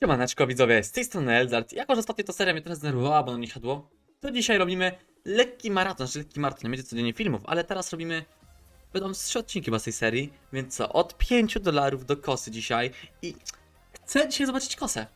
Siemaneczko widzowie, z tej strony Elzart. Jako, że ostatnio ta seria mnie trochę zdenerwowała, bo no nie siadło, to dzisiaj robimy lekki maraton, znaczy lekki maraton, nie będzie codziennie filmów, ale teraz robimy, będą trzy odcinki z tej serii, więc co, od 5 dolarów do kosy dzisiaj i chcę dzisiaj zobaczyć kosę.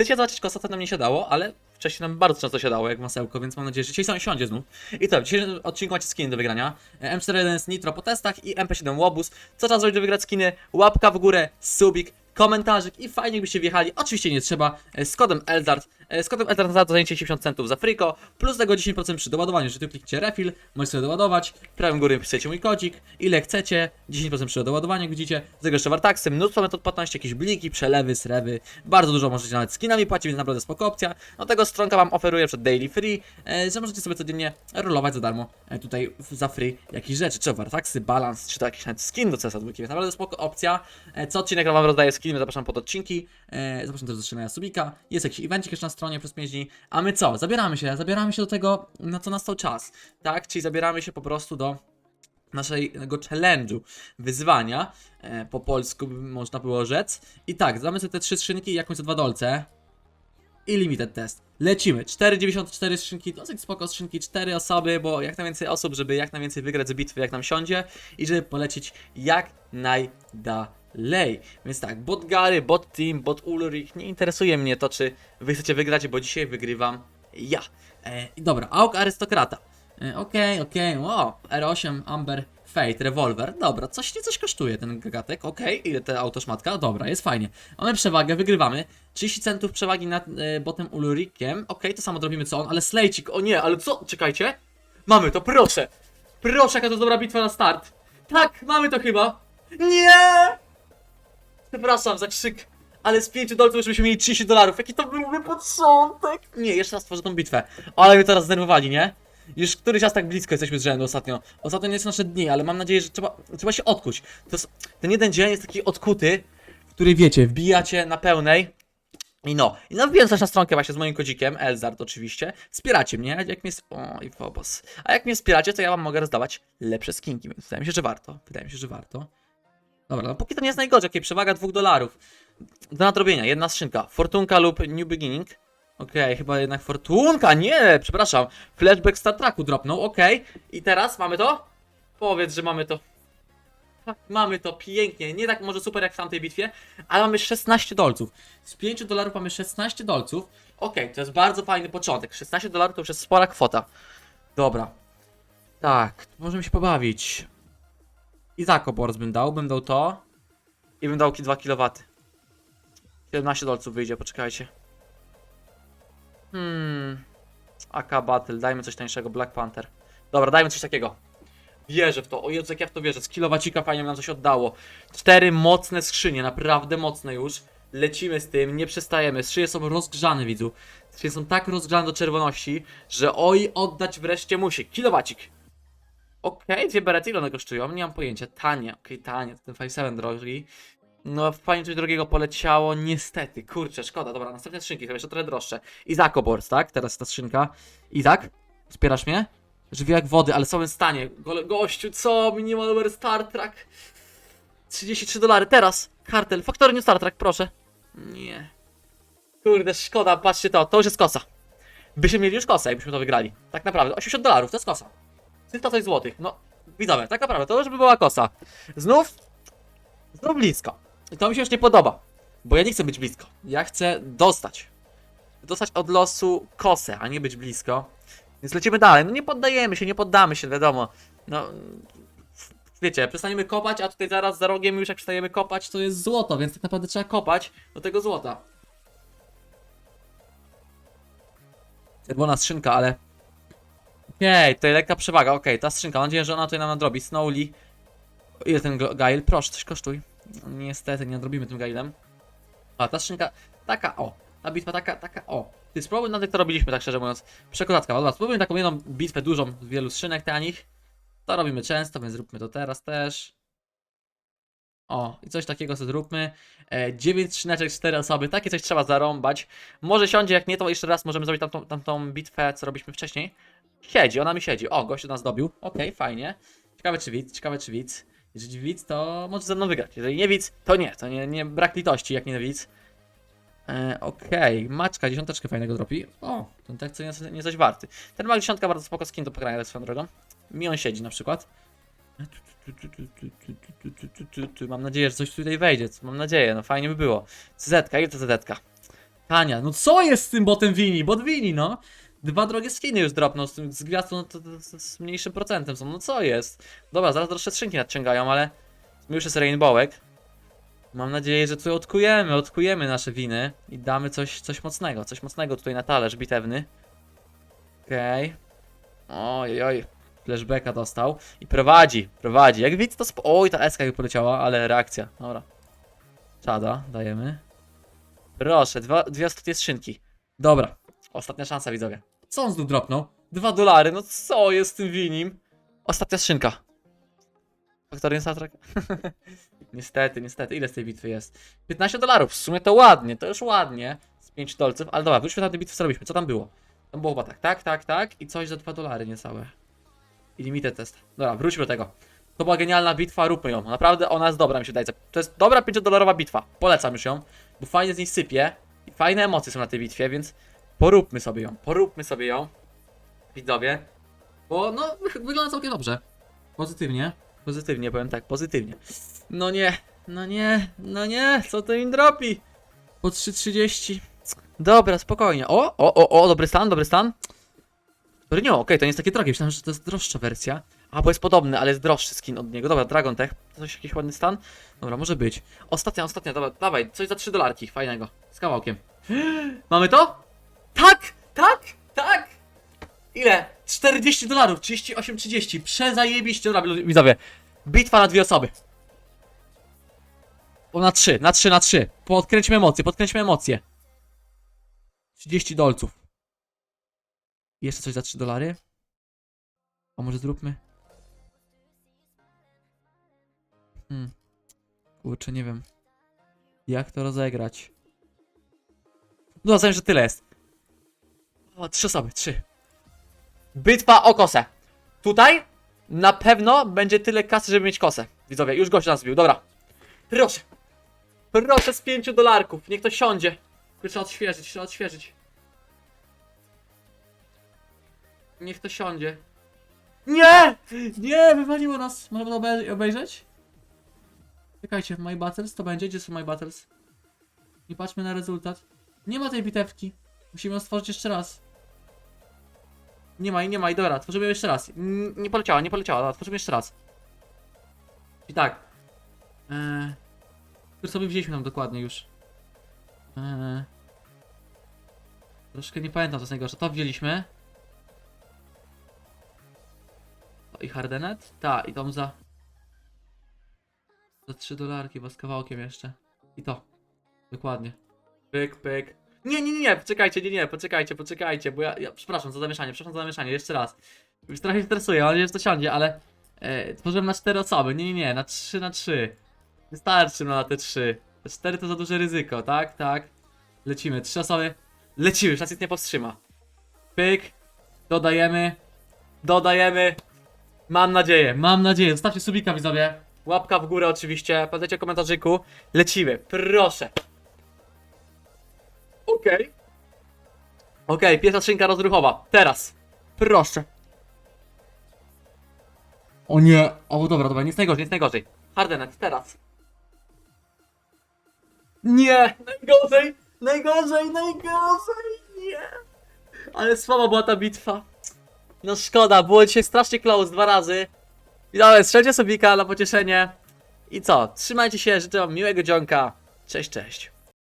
Dzisiaj zobaczyć kosę, to nam nie siadało, ale wcześniej nam bardzo często siadało, jak masełko, więc mam nadzieję, że dzisiaj sam siądzie znów. I to, w dzisiejszym odcinku macie skiny do wygrania. E, M41 z Nitro po testach i MP7 Łobuz. Co trzeba zrobić, żeby wygrać skiny? Łapka w górę, subik, komentarzyk i fajnie byście wjechali. Oczywiście nie trzeba. E, Z kodem Eldart. E, kodem Eldart za to zajęcie 70 centów za friko, plus tego 10% przy doładowaniu. Jeżeli tu klikniecie refill, możecie sobie doładować. W prawym górę wpisujecie mój kodzik. Ile chcecie. 10% przy doładowaniu, widzicie. Z tego jeszcze wartaksy, mnóstwo metod płatności, jakieś bliki, przelewy, srewy. Bardzo dużo możecie nawet skinami płacić, więc naprawdę spoko opcja. Do tego stronka wam oferuje przed daily free, e, że możecie sobie codziennie rolować za darmo e, tutaj za free jakieś rzeczy, czy wartaksy, balans, czy to jakiś nawet skin do CS2, więc naprawdę spoko opcja. E, co odcinek wam rozdaję skiny, zapraszam pod odcinki, e, zapraszam też do strzelania subika, jest jakiś evencik jeszcze na stronie przez 5 dni, a my co? Zabieramy się, zabieramy się do tego, na co nastał czas, tak? Czyli zabieramy się po prostu do naszego challenge'u, wyzwania, e, po polsku można było rzec. I tak, damy sobie te trzy skrzynki i jakąś za dwa dolce. I limited test. Lecimy. 4,94 skrzynki, dosyć spoko skrzynki, 4 osoby, bo jak najwięcej osób, żeby jak najwięcej wygrać z bitwy, jak nam siądzie i żeby polecieć jak najdalej. Więc tak, bot Gary, bot Team, bot Ulrich, nie interesuje mnie to, czy wy chcecie wygrać, bo dzisiaj wygrywam ja. E, dobra, AUK Arystokrata. E, Okej, okej, wow, R8, Amber, Fate, Revolver, dobra, coś nie coś kosztuje ten gagatek, okej, ile ta autoszmatka, dobra, jest fajnie. Mamy przewagę, wygrywamy, 30 centów przewagi nad e, botem Ulrikiem, okej, to samo zrobimy co on, ale Slejcik, o nie, ale co, czekajcie, mamy to, proszę, proszę, jaka to dobra bitwa na start, tak, mamy to chyba, nie, przepraszam za krzyk, ale z 5 dolców już byśmy mieli 30 dolarów, jaki to byłby początek, nie, jeszcze raz tworzę tą bitwę, ale mnie teraz zdenerwowali, nie? Już któryś raz tak blisko jesteśmy z rzędu ostatnio. Ostatnio nie są nasze dni, ale mam nadzieję, że trzeba, trzeba się odkuć. To jest, ten jeden dzień jest taki odkuty, w który wiecie, wbijacie na pełnej. I no, i no wbijam też na stronkę właśnie z moim kodzikiem, Elzard oczywiście. Wspieracie mnie, jak mnie... O, i. A jak mnie wspieracie, to ja wam mogę rozdawać lepsze skinki, więc wydaje mi się, że warto. Wydaje mi się, że warto. Dobra, no póki to nie jest najgorzej, okej, przewaga 2 dolarów. Do nadrobienia, jedna skrzynka. Fortunka lub New Beginning. Okej, chyba jednak Fortunka, nie, przepraszam. Flashback Star Treku dropnął, okej. I teraz mamy to? Powiedz, że mamy to. Tak, Mamy to pięknie, nie tak może super jak w tamtej bitwie, ale mamy 16 dolców. Z 5 dolarów mamy 16 dolców. Okej, to jest bardzo fajny początek. 16 dolarów to już jest spora kwota. Dobra. Tak, możemy się pobawić. I tak bym dał, bym dał to. I bym dał 2 kW. 17 dolców wyjdzie, poczekajcie. Hmm. AK Battle, dajmy coś tańszego, Black Panther. Dobra, dajmy coś takiego. Wierzę w to, o Jezu, jak ja w to wierzę. Z kilowacika fajnie by nam coś oddało. Cztery mocne skrzynie, naprawdę mocne już. Lecimy z tym, nie przestajemy. Skrzynie są rozgrzane, widzu. Skrzynie są tak rozgrzane do czerwoności, że oj, oddać wreszcie musi. Kilowacik. Okej, dwie berety, ile one kosztują? Nie mam pojęcia. Tanie, okej, tanie. Ten 5.7 drogi. No, fajnie coś drogiego poleciało, niestety. Kurczę, szkoda. Dobra, następne skrzynki, chyba jeszcze trochę droższe. Izak Obors, tak? Teraz ta skrzynka. Izak? Wspierasz mnie? Żywi jak wody, ale w samym stanie. Go gościu, co? Minimal Star Trek. 33 dolary, teraz. Kartel, Factory New Star Trek, proszę. Nie. Kurde, szkoda, patrzcie to, to już jest kosa. Byśmy mieli już kosę, jakbyśmy to wygrali. Tak naprawdę, 80 dolarów, to jest kosa. 300 coś złotych, no. Widzowie, tak naprawdę, to już by była kosa. Znów Znów blisko. I to mi się już nie podoba. Bo ja nie chcę być blisko. Ja chcę dostać. Dostać od losu kosę, a nie być blisko. Więc lecimy dalej. No nie poddajemy się, nie poddamy się, wiadomo. No. Wiecie, przestaniemy kopać, a tutaj zaraz za rogiem już jak przestajemy kopać, to jest złoto, więc tak naprawdę trzeba kopać do tego złota. Czerwona skrzynka, ale... Okej, tutaj lekka przewaga, okej, ta skrzynka, mam nadzieję, że ona tutaj nam nadrobi. Snowly, Ile ten Gail? Proszę, coś kosztuj. Niestety, nie nadrobimy tym Gailem. A, ta skrzynka, taka o. Ta bitwa taka, taka o. Ty spróbuj, na tych to robiliśmy, tak szczerze mówiąc. Przekozacka, dobra, spróbujmy taką jedną bitwę dużą, z wielu skrzynek tanich. To robimy często, więc zróbmy to teraz też. O, i coś takiego sobie zróbmy. E, 9 skrzyneczek, 4 osoby, takie coś trzeba zarąbać. Może siądzie, jak nie, to jeszcze raz możemy zrobić tamtą, tamtą bitwę, co robiliśmy wcześniej. Siedzi, ona mi siedzi. O, gościu nas dobił. Okej, fajnie. Ciekawe czy widz, ciekawe czy widz. Jeżeli widz, to może ze mną wygrać. Jeżeli nie widz, to nie. To nie, nie brak litości, jak nie widz. E, Okej, maczka, dziesiąteczkę fajnego dropi. O, ten tak co nie, nie coś warty. Ten ma dziesiątka bardzo spoko skin do pogrania swoją drogą. Mi on siedzi na przykład. Mam nadzieję, że coś tutaj wejdzie. Mam nadzieję, no fajnie by było. CZ, ile to CZ? Tania, no co jest z tym botem Wini? Bot Wini, no. Dwa drogie skiny już dropną z, z gwiazdą, no to, to, to z mniejszym procentem są. No co jest? Dobra, zaraz droższe skrzynki nadciągają, ale już jest Rainbowek. Mam nadzieję, że tutaj odkujemy, odkujemy nasze winy i damy coś, coś mocnego, coś mocnego tutaj na talerz bitewny. Okej. Oj, oj. Flashbacka dostał i prowadzi, prowadzi. Jak widz to sp- Oj, ta eska jak poleciała, ale reakcja. Dobra. Czada, dajemy. Proszę, dwa, dwie ostatnie skrzynki. Dobra, ostatnia szansa widzowie. Co on znów dropnął? Dwa dolary, no co jest z tym winim? Ostatnia skrzynka. Factory Soundtrack? niestety, niestety. Ile z tej bitwy jest? 15 dolarów. W sumie to ładnie, to już ładnie. Z 5 dolców, ale dobra, wróćmy na tę bitwę, co robiliśmy. Co tam było? Tam było chyba tak, tak, tak, tak i coś za 2 dolary niecałe. I limited test. Dobra, wróćmy do tego. To była genialna bitwa, róbmy ją. Naprawdę ona jest dobra, mi się wydaje. To jest dobra 5-dolarowa bitwa. Polecam już ją, bo fajnie z niej sypie i fajne emocje są na tej bitwie, więc poróbmy sobie ją. Poróbmy sobie ją. Widzowie. Bo no, wygląda całkiem dobrze. Pozytywnie. Pozytywnie, powiem tak, pozytywnie. No nie, no nie, no nie, co to im dropi? Po 3.30. Dobra, spokojnie. O, o, o, o, dobry stan, dobry stan. Dobry, nie, okej, to nie jest takie drogie, myślałem, że to jest droższa wersja. A, bo jest podobny, ale jest droższy skin od niego. Dobra, Dragon Tech, to coś, jakiś ładny stan? Dobra, może być. Ostatnia, ostatnia, dobra, dawaj, coś za 3 dolarki, fajnego, z kawałkiem. Mamy to? Tak, tak, tak! Ile? 40 dolarów, 38, 30. Przezajebiście, dobra, widzowie. Bitwa na dwie osoby. O, na trzy, na trzy, na trzy. Podkręćmy emocje, podkręćmy emocje. 30 dolców. Jeszcze coś za 3 dolary? A może zróbmy? Hmm. Kurczę, nie wiem. Jak to rozegrać? No, rozumiem, że tyle jest. O, trzy osoby, trzy. Bitwa o kosę. Tutaj na pewno będzie tyle kasy, żeby mieć kosę. Widzowie, już gość nas zbił, dobra. Proszę. Proszę z 5 dolarków. Niech to siądzie. Trzeba odświeżyć, trzeba odświeżyć. Niech to siądzie. Nie! Nie, wywaliło nas. Można to obe- obejrzeć? Czekajcie, My Battles to będzie? Gdzie są My Battles? Nie patrzmy na rezultat. Nie ma tej bitewki. Musimy ją stworzyć jeszcze raz. Nie ma i nie ma i dobra, tworzymy jeszcze raz. N- Nie poleciała, nie poleciała, dobra, tworzymy jeszcze raz. I tak. Eee, które sobie wzięliśmy tam dokładnie już. Eee, troszkę nie pamiętam co jest najgorsze. To wzięliśmy. O, I Hardenet? Tak, i tą za... Za 3 dolarki, chyba z kawałkiem jeszcze. I to. Dokładnie. Pyk, pyk. Nie, nie, nie, nie, poczekajcie, nie, nie, poczekajcie, poczekajcie, bo ja, ja przepraszam za zamieszanie, przepraszam za zamieszanie, jeszcze raz. Już trochę się stresuję, mam nadzieję, że to siądzie, ale e, tworzyłem na 4 osoby, nie, nie, nie, na 3 na 3. Wystarczy no na te 3. Te 4 to za duże ryzyko, tak, tak. Lecimy, 3 osoby, lecimy, już nas nic nie powstrzyma. Pyk, dodajemy, dodajemy. Mam nadzieję, mam nadzieję, zostawcie subika widzowie. Łapka w górę oczywiście, pamiętajcie o komentarzyku. Lecimy, proszę. Okej. Okej, pierwsza skrzynka rozruchowa. Teraz. Proszę. O nie. O dobra, dobra, nic najgorzej, nic najgorzej. Hardenet, teraz. Nie! Najgorzej! Najgorzej, najgorzej! Nie! Ale słaba była ta bitwa. No szkoda, było dzisiaj strasznie close dwa razy. I dobra, strzelcie sobie na pocieszenie. I co? Trzymajcie się, życzę wam miłego dzionka. Cześć, cześć.